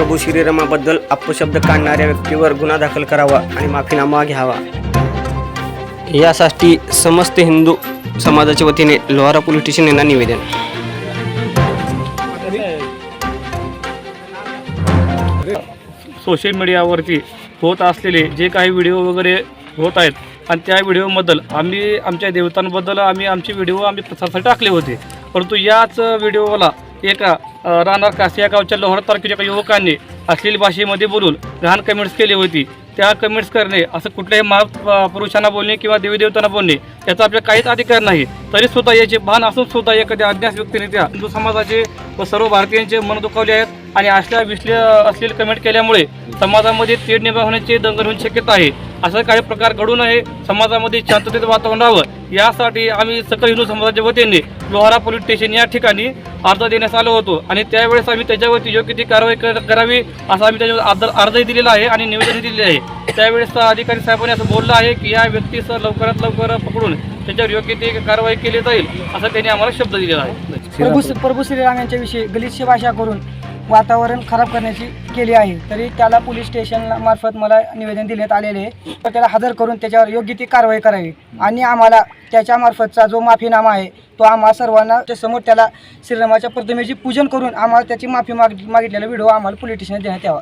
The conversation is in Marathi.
प्रभू श्रीरामाबद्दल अपशब्द काढणाऱ्या व्यक्तीवर गुन्हा दाखल करावा आणि माफीनामा घ्यावा. यासाठी समस्त हिंदू समाजाच्या वतीने लोहारा पोलीस स्टेशन यांना निवेदन. सोशल मीडियावरती होत असलेले जे काही व्हिडिओ वगैरे होत आहेत आणि त्या व्हिडिओबद्दल आम्ही आमच्या देवतांबद्दल आम्ही आमचे व्हिडिओ आम्ही प्रसारासाठी टाकले होते. परंतु याच व्हिडिओला एका राहणार कास या गावच्या लोहार तालुक्याच्या युवकांनी अश्लील भाषेमध्ये बोलून लहान कमेंट्स केली होती. त्या कमेंट्स करणे असं कुठल्याही महापुरुषांना बोलणे किंवा देवीदेवतांना बोलणे याचा आपल्याला काहीच अधिकार नाही. तरी सुद्धा याचे भान असून सुद्धा एखाद्या अज्ञात व्यक्तीने त्या हिंदू समाजाचे व सर्व भारतीयांचे मन दुखावले आहेत आणि असल्या विश्ले असलेले कमेंट केल्यामुळे समाजामध्ये तेढ निर्माण होण्याची दंगल होण्याची शक्यता आहे. असं काही प्रकार घडू नये समाजामध्ये शांततेचं वातावरण राहावं. यासाठी आम्ही सकल हिंदू समाजाच्या वतीने लोहारा पोलीस स्टेशन या ठिकाणी अर्ज देण्यास आलो होतो. आणि त्यावेळेस आम्ही त्याच्यावरती योग्य ती कारवाई कर- करावी असं आम्ही त्याच्यावर अर्ज अर्जही दिलेला आहे आणि निवेदनही दिलेले आहे. त्यावेळेस अधिकारी साहेबांनी असं बोललं आहे की या व्यक्तीस लवकरात लवकर पकडून त्याच्यावर योग्य ती कारवाई केली जाईल असं त्यांनी आम्हाला शब्द दिलेला आहे. प्रभू प्रभू श्रीराम यांच्याविषयी गलिच्छ भाषा करून वातावरण खराब करण्याची केली आहे. तरी त्याला पोलीस स्टेशन मार्फत मला निवेदन देण्यात आलेले आहे. तर त्याला हजर करून त्याच्यावर योग्य ती कारवाई करावी. आणि आम्हाला त्याच्यामार्फतचा जो माफीनामा आहे तो आम्हा सर्वांना समोर त्याला श्रीरामाच्या प्रतिमेची पूजन करून आम्हाला त्याची माफी माग मागितलेला व्हिडिओ आम्हाला पोलीस स्टेशनात देण्यात यावा.